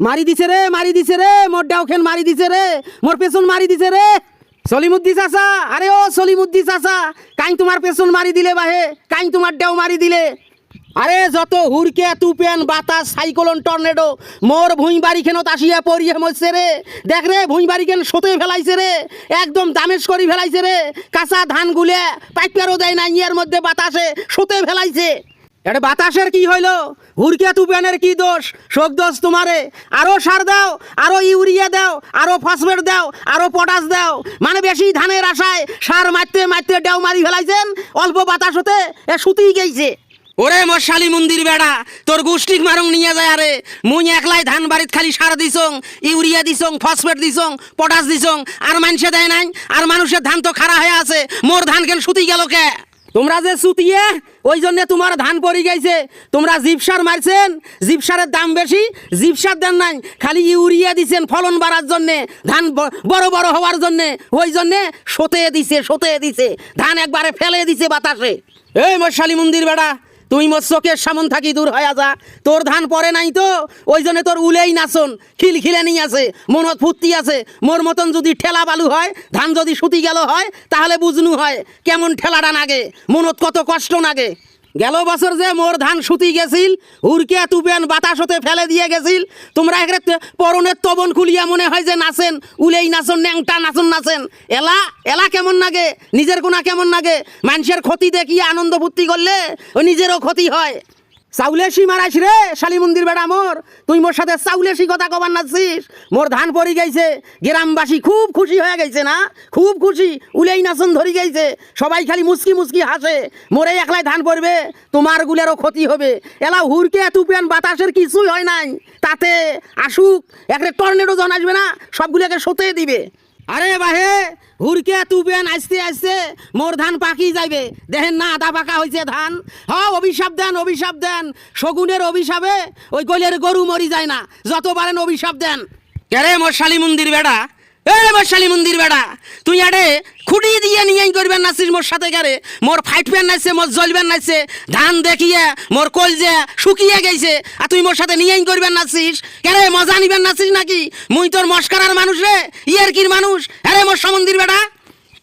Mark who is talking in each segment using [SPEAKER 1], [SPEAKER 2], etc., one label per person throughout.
[SPEAKER 1] মারি দিছে রে, মারি দিছে রে, মোর ডাউখেন মারি দিছে রে, মোর পেছন মারি দিছে রে। সলিমুদ্দি চাচা, আরে ও সলিমুদ্দি চাচা, কাইন তোমার পেছন মারি দিলে বাহে, কাইন তোমার ডেও মারি দিলে। আরে যত হুরকে তুপেন, বাতাস, সাইক্লোন, টর্নেডো, মোর ভুঁই বাড়ি খেনত আসিয়া পড়িয়ে মরছে রে। দেখ রে ভুঁই কেন সতে ফেলাইছে রে, একদম দামেশ করি ফেলাইছে রে। কাঁচা ধান গুলে পাইপারও দেয় না ইয়ের মধ্যে বাতাসে সতে ফেলাইছে। এটা বাতাসের কি হইল? হুরকে তুপেনের কি দোষ? শোক দোষ তোমারে। আরও সার দাও, আরও ইউরিয়া দাও, আরও ফসফেট দাও, আরও পটাশ দাও। মানে বেশি ধানের আশায় সার মারতে মারতে ডেও মারি ফেলাইছেন, অল্প বাতাস হতে এ সুতিই গেছে ওরে মশালি মন্দির বেড়া, তোর গোষ্ঠীক মারং নিয়ে যায় আরে। মুই একলাই ধান বাড়িত খালি সার দিছং, ইউরিয়া দিছং, ফসফেট দিছং, পটাশ দিছং, আর মানুষে দেয় নাই, আর মানুষের ধান তো খারা হয়ে আছে, মোর ধান কেন সুতি গেল কে? তোমরা যে সুতিয়ে, ওই জন্য তোমার ধান পড়ি গেছে। তোমরা জিপসার মারছেন জিপসারের দাম বেশি জিপসার দেন নাই। খালি ইউরিয়া দিছেন ফলন বাড়ার জন্যে, ধান বড় বড় হওয়ার জন্যে। ওই জন্যে সতে দিছে সতে দিছে। ধান একবারে ফেলে দিছে বাতাসে। এই মশালি মন্দির বেড়া তুই মোর চোখের সামন থাকি দূর হয়ে যা। তোর ধান পরে নাই তো, ওই জন্য তোর উলেই নাচন। নিয়ে আছে, মনত ফুর্তি আছে। মোর মতন যদি ঠেলা বালু হয়, ধান যদি সুতি গেল হয়, তাহলে বুঝনু হয় কেমন ঠেলাটা নাগে, মনত কত কষ্ট নাগে। গেল বছর যে মোর ধান সুতি গেছিল হুরকে তুবেন বাতাস হতে ফেলে দিয়ে গেছিল। তোমরা এখানে পরনের তবন খুলিয়া মনে হয় যে নাচেন, উলেই নাচন, ন্যাংটা নাচন, নাচেন। এলা এলা কেমন নাগে? নিজের গুণা কেমন নাগে? মানুষের ক্ষতি দেখিয়ে আনন্দ ফুর্তি করলে ও নিজেরও ক্ষতি হয়। চাউলেশি মারাইস রে, শালি মন্দির বেড়া মোর। তুই মোর সাথে চাউলেশি কথা কবার নাচিস মোর ধান পড়ি গেছে, গ্রামবাসী খুব খুশি হয়ে গেছে না? খুব খুশি, উলেই নাচন ধরি গেছে। সবাই খালি মুসকি মুসকি হাসে, মোরে একলাই ধান পড়বে, তোমার গুলেরও ক্ষতি হবে। এলা হুরকে তুপেন বাতাসের কিছুই হয় নাই। তাতে আসুক একটা টর্নেডো জন আসবে না, সবগুলোকে সতে দিবে। আরে বাহে হুরকে তুবেন আসতে আসতে মোর ধান পাকি যাইবে। দেখেন না আধা পাকা হয়েছে ধান। হ, অভিশাপ দেন অভিশাপ দেন। শগুনের অভিশাপে ওই গলের গরু মরি যায় না। যত পারেন অভিশাপ দেন। কেরে মোর শালি মন্দির বেড়া এ মোর শালি মন্দির বেড়া, তুই আরে খুঁটি দিয়ে নিয়ে করবেন নাচিস মোর সাথে গারে মোর ফাইট নাইছে, মোর জ্বলবেন নাইছে, ধান দেখিয়ে, মোর কল যে শুকিয়ে গেছে, আর তুই মোর সাথে নিয়েই করবেন নাসিস কেরে, মজা নিবেন নাসিস নাকি? মুই তোর মস্কারার মানুষ রে, ইয়ের কির মানুষ? আরে মোর সমন্দির বেড়া,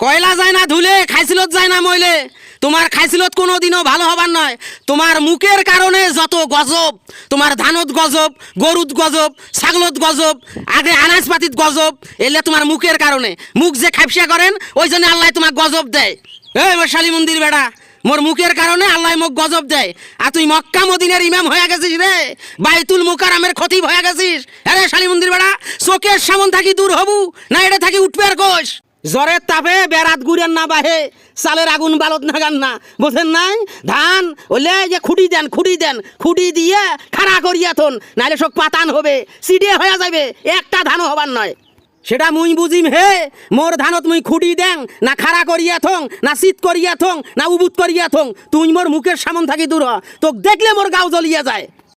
[SPEAKER 1] কয়লা যায় না ধুলে খাইছিল যায় না মইলে। তোমার খাইছিলত কোনো দিনও ভালো হবার নয়। তোমার মুখের কারণে যত গজব, তোমার ধানত গজব, গরুত গজব, ছাগলত গজব, আগে আনাজপাতিত গজব, এলে তোমার মুখের কারণে। মুখ যে খাপসা করেন, ওই জন্য আল্লাহ তোমার গজব দেয়। এই বৈশালী মন্দির বেড়া, মোর মুখের কারণে আল্লাহ মোক গজব দেয়। আর তুই মক্কা মদিনের ইমাম হয়ে গেছিস রে, বাইতুল মুকারামের ক্ষতি হয়ে গেছিস। আরে শালী মন্দির বেড়া, চোখের সামন থাকি দূর হবু, না এটা থাকি উঠবে আর কোষ জ্বরের তাপে বেড়াত গুড়েন না বাহে সালের আগুন বালত নাগান না। বোঝেন নাই? ধান, ওলে যে খুঁটি দেন খুঁটি দেন, খুঁটি দিয়ে খাড়া করিয়া থন নাহলে সব পাতান হবে সিডে হয়ে যাবে একটা ধানও হবার নয়। সেটা মুই বুঝিম হে, মোর ধানত মুই খুঁটি দেং, না খাড়া করিয়া থং, না শীত করিয়া থং, না উবুত করিয়া থং, তুই মোর মুখের সামন থাকি দূর তোক দেখলে মোর গাও জ্বলিয়া যায়।